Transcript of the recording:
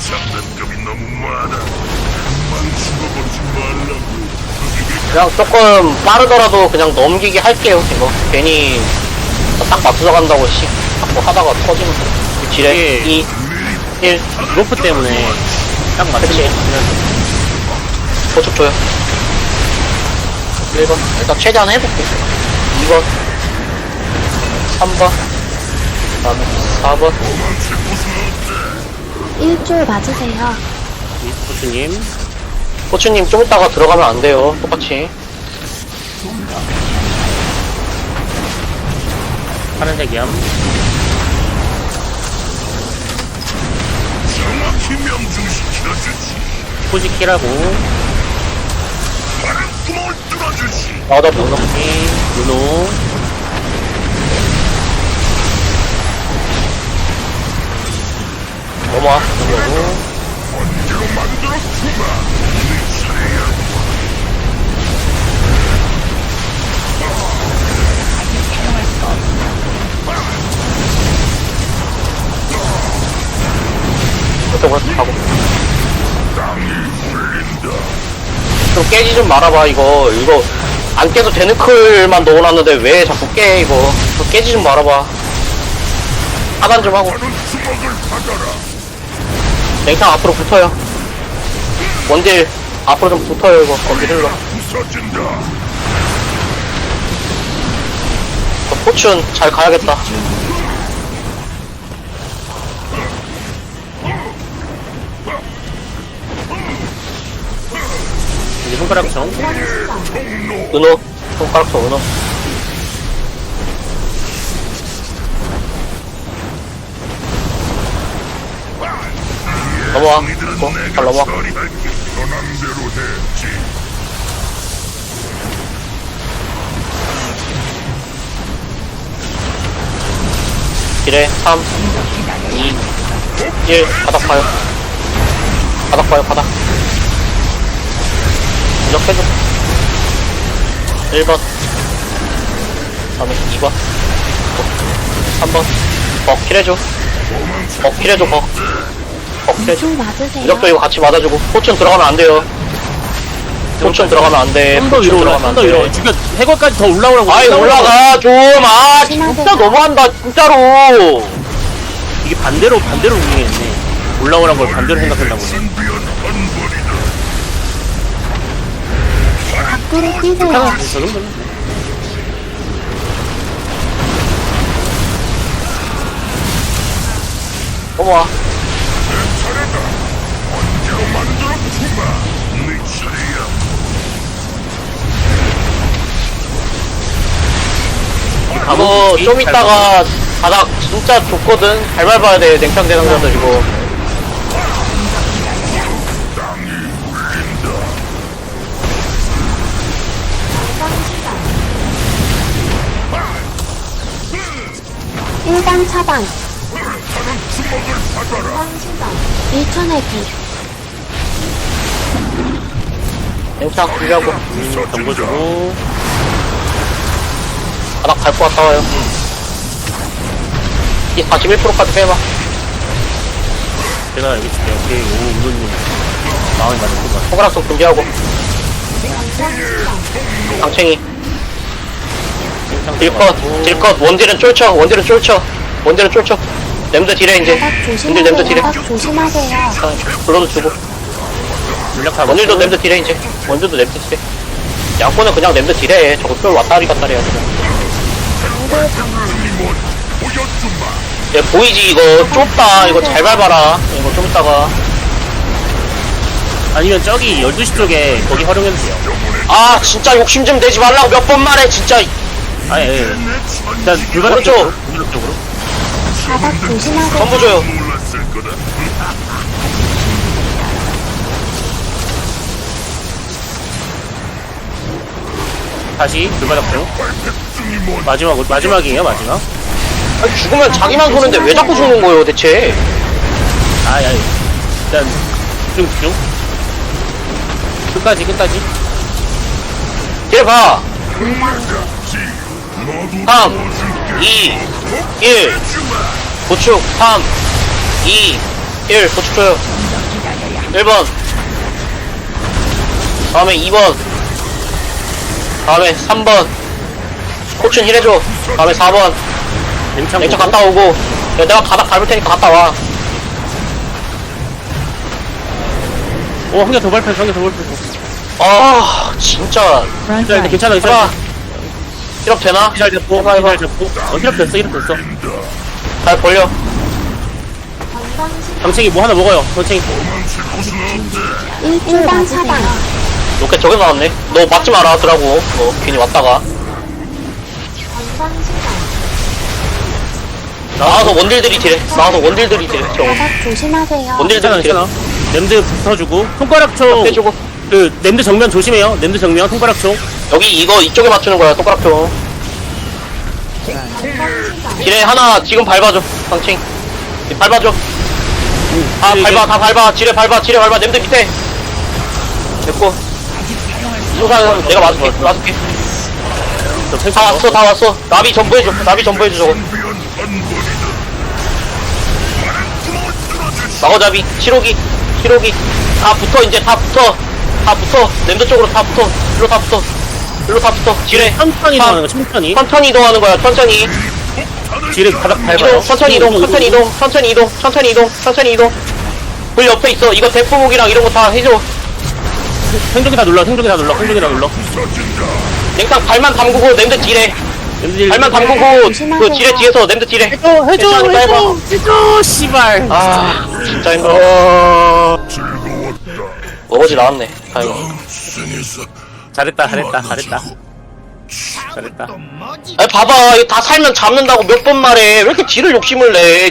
장난감이 너무 많아. 그만 죽어버리지 말라고. 그냥 조금 빠르더라도 그냥 넘기게 할게요 이거 괜히 딱 맞춰서 간다고 씨 자꾸 하다가 터지면 지뢰 이게 2 1 로프 때문에 딱. 맞추면 고축 줘요 1번 일단 최대한 해볼게 2번 3번 그다음에 4번 일줄 맞으세요. 코스님 코치님 좀 이따가 들어가면 안 돼요 똑같이 파란색 염 정확히 명중시켜주지. 포지키라고 구멍을 뚫어주지. 나도 문어 루노 넘어와 넘어오고 번개로 좀 깨지 좀 말아봐 이거. 이거 안 깨도 되는 클만 넣어놨는데 왜 자꾸 깨 이거. 좀 깨지 좀 말아봐. 하단 좀 하고. 냉탕 앞으로 붙어요 원딜 앞으로 좀 붙어요 이거. 원딜 흘러. 저 포춘 잘 가야겠다. 이제 손가락 정 은호 손가락 쳐 은호. 넘어와. 어, 잘 넘어와 편한 대로 했지. 딜에 3 2 1 바닥 봐요. 바닥 봐요 바닥. 무적해줘. 1번. 다음에 2번. 3번. 벅 킬해줘. 벅 킬해줘 벅 벅 킬해줘 줄 맞으세요. 무적도 이거 같이 맞아주고. 포춘 들어가면 안 돼요. 포춘 들어가면 안 돼. 좀더 포춘 위로 올라 들어가면 좀더 위로. 안돼. 지금 해골까지 더 올라오라고 아이 올라가 좀 아 진짜 너무한다 진짜로. 이게 반대로 반대로 움직이겠네. 올라오란 걸 반대로 생각한다고 신비한 한벌이다. 밖으로 뛰세요. 저 정도는 넘어와 이거 좀 이따가 바닥 진짜 좋거든 잘 밟아야 돼 냉탕 대상자들 이거 땅이 울린다. 일단 차단. 나는 주먹을 받아라. 일천의 기. 냉탕 준비하고 정보 주고 바닥 갈 것 같아 와요 이 41%까지 빼봐. 제가 여기 있을게요. 오케이. 오 우노님. 마음이 맞았구만 손가락속 준비하고. 강챙이. 딜컷 딜컷. 원딜은 쫄쳐. 원딜은 쫄쳐. 원딜은 쫄쳐. 냄드 딜해 이제. 바닥 원딜 냄드 딜해. 조심하세요. 바닥 조심하세요. 아, 불러도 주고. 원딜도 냄드 딜해 이제. 원딜도 냄드 딜해. 양코는 그냥 냄드 딜해. 저거 쫄 왔다리 갔다리 해야 돼 이몬 보여주마. 얘 보이지 이거 좁다 이거 잘 밟아라 이거 좀 이따가 아니면 저기 12시 쪽에 거기 활용해도 돼요 아 진짜 욕심 좀 내지 말라고 몇 번 말해 진짜 아 예 예. 내 일단 불바닥 오른쪽. 쪽으로 쪽으로 바닥 조심하세요. 전부 줘요 다시 뭔 마지막 마지막이에요 마지막. 아니, 죽으면 자기만 소는데 왜 자꾸 죽는 거예요 대체? 아야 일단 쭉쭉 끝까지 끝까지. 딜봐! 지 너도 3 2 1 고축 3 2 1 고축 줘요. 1번. 다음에 2번 다음에 3번 코춘 힐해줘 다음에 4번 냉창 보고. 갔다 오고 야, 내가 가닥 밟을 테니까 갔다 와 오, 한 개 더 발표, 한개 더 발표. 아 진짜 괜찮아, 괜찮아, 해봐 괜찮아. 힐업 되나? 잘 잡고, 해봐 해봐 잘 잡고. 어, 힐업 됐어, 힐업 됐어. 잘 벌려 정책이 뭐 하나 먹어요, 정책이. 일당 사당 로켓 저기 나왔네? 너 맞지 마라 하더라고. 너 괜히 왔다가. 나와서 원딜들이 딜해. 나와서 원딜들이 딜해 저 바닥 조심하세요. 괜찮아, 원딜들이 딜해. 괜찮아. 냄드 붙어주고. 손가락 총. 해주고. 그, 냄드 정면 조심해요. 냄드 정면, 손가락 총. 여기 이거 이쪽에 맞추는 거야 손가락 좀 딜에 하나 지금 밟아줘 상칭. 밟아줘. 아 이게- 밟아 다 밟아. 지뢰 밟아 지뢰 밟아. 냄새 밑에. 됐고 이동산 내가 맞을게 맞을게. 다 왔어 다 왔어. 나비 전부 해줘 나비 전부 해줘 저거. 마거잡이 시로기 시로기. 다 붙어 이제 다 붙어. 다 붙어. 냄새 쪽으로 다 붙어. 일로 다 붙어. 일로 다 붙어. 지뢰. 천천히 다- 나가는 거, 천천히. 천천히 이동하는 거야 천천히. 지뢰 바닥 밟아요. 이동 천천히 이동 천천히 이동 천천히 이동 천천히 이동 천천히 이동. 불 옆에 있어. 이거 대포목이랑 이런 거 다 해줘 생존기 다 눌러, 생존기 다 눌러, 생존기 다 눌러. 냉탕 발만 담그고 냄새 딜해. 발만 담그고 그 딜해 뒤에서 냄새 딜해. 해줘, 해줘, 괜찮아, 해줘, 해줘, 씨발. 아 진짜 힘들어. 어... 어거지 나왔네. 다행히 잘했다, 잘했다, 잘했다. 잘했다. 아니 봐봐. 이거 다 살면 잡는다고 몇 번 말해. 왜 이렇게 딜을 욕심을 내